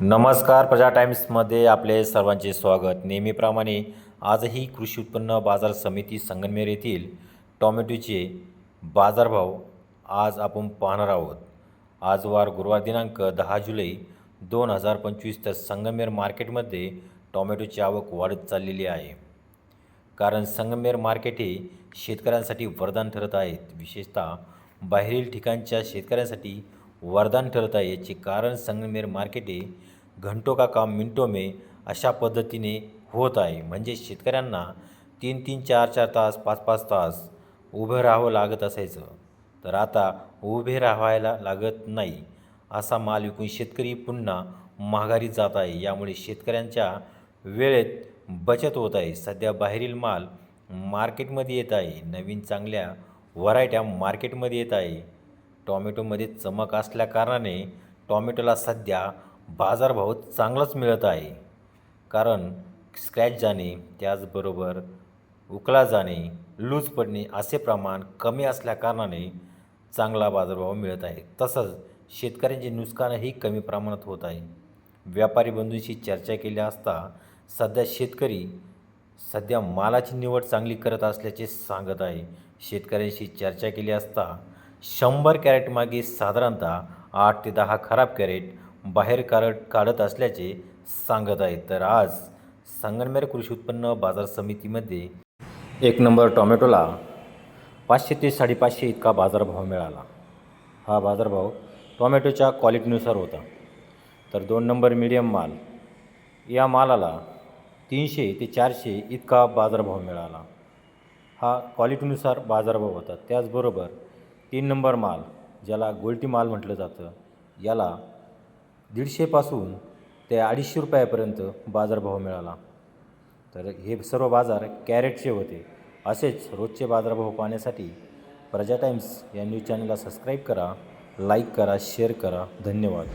नमस्कार प्रजा टाइम्समध्ये आपले सर्वांचे स्वागत. नेहमीप्रमाणे आजही कृषी उत्पन्न बाजार समिती संगमनेर येथील टॉमॅटोचे बाजारभाव आज आपण पाहणार आहोत. आज वार गुरुवार दिनांक दहा जुलै दोन हजार पंचवीस तर संगमेर मार्केटमध्ये टॉमॅटोची आवक वाढत चाललेली आहे. कारण संगमेर मार्केट हे शेतकऱ्यांसाठी वरदान ठरत आहेत. विशेषतः बाहेरील ठिकाणच्या शेतकऱ्यांसाठी वरदान ठरत आहे याचे कारण संगमेर मार्केट हे घंटो का काम मिनटो में अशा पद्धतीने होत आहे. म्हणजे शेतकऱ्यांना तीन तीन चार चार तास पाच पाच तास उभं राहावं लागत असायचं. तर आता उभे राहायला लागत नाही असा माल विकून शेतकरी पुन्हा माघारी जात आहे. यामुळे शेतकऱ्यांच्या वेळेत बचत होत आहे. सध्या बाहेरील माल मार्केटमध्ये येत आहे. नवीन चांगल्या व्हरायट्या मार्केटमध्ये येत आहे. टॉमॅटोमध्ये चमक असल्याकारणाने टॉमॅटोला सध्या बाजारभाव चांगलाच मिळत आहे. कारण स्क्रॅच जाणे त्याचबरोबर उकळा जाणे लूज पडणे असे प्रमाण कमी असल्याकारणाने चांगला बाजारभाव मिळत आहे. तसंच शेतकऱ्यांचे नुकसानही कमी प्रमाणात होत आहे. व्यापारी बंधूंशी चर्चा केली असता सध्या शेतकरी सध्या मालाची निवड चांगली करत असल्याचे सांगत आहे. शेतकऱ्यांशी चर्चा केली असता शंभर कॅरेटमागे साधारणतः आठ ते दहा खराब कॅरेट बाहेर काढत काढत असल्याचे सांगत आहेत. तर आज संगनमेर कृषी उत्पन्न बाजार समितीमध्ये एक नंबर टॉमॅटोला पाचशे ते साडेपाचशे इतका बाजारभाव मिळाला. हा बाजारभाव टॉमॅटोच्या क्वालिटीनुसार होता. तर दोन नंबर मीडियम माल या मालाला तीनशे ते चारशे इतका बाजारभाव मिळाला. हा क्वालिटीनुसार बाजारभाव होता. त्याचबरोबर तीन नंबर माल ज्याला गोल्टी माल म्हटलं जातं याला दीडशेपासून ते अडीचशे रुपयापर्यंत बाजारभाव मिळाला. तर हे सर्व बाजार कॅरेटचे होते. असेच रोजचे बाजारभाव पाहण्यासाठी प्रजा टाइम्स या न्यूज चॅनलला सबस्क्राईब करा लाईक करा शेअर करा. धन्यवाद.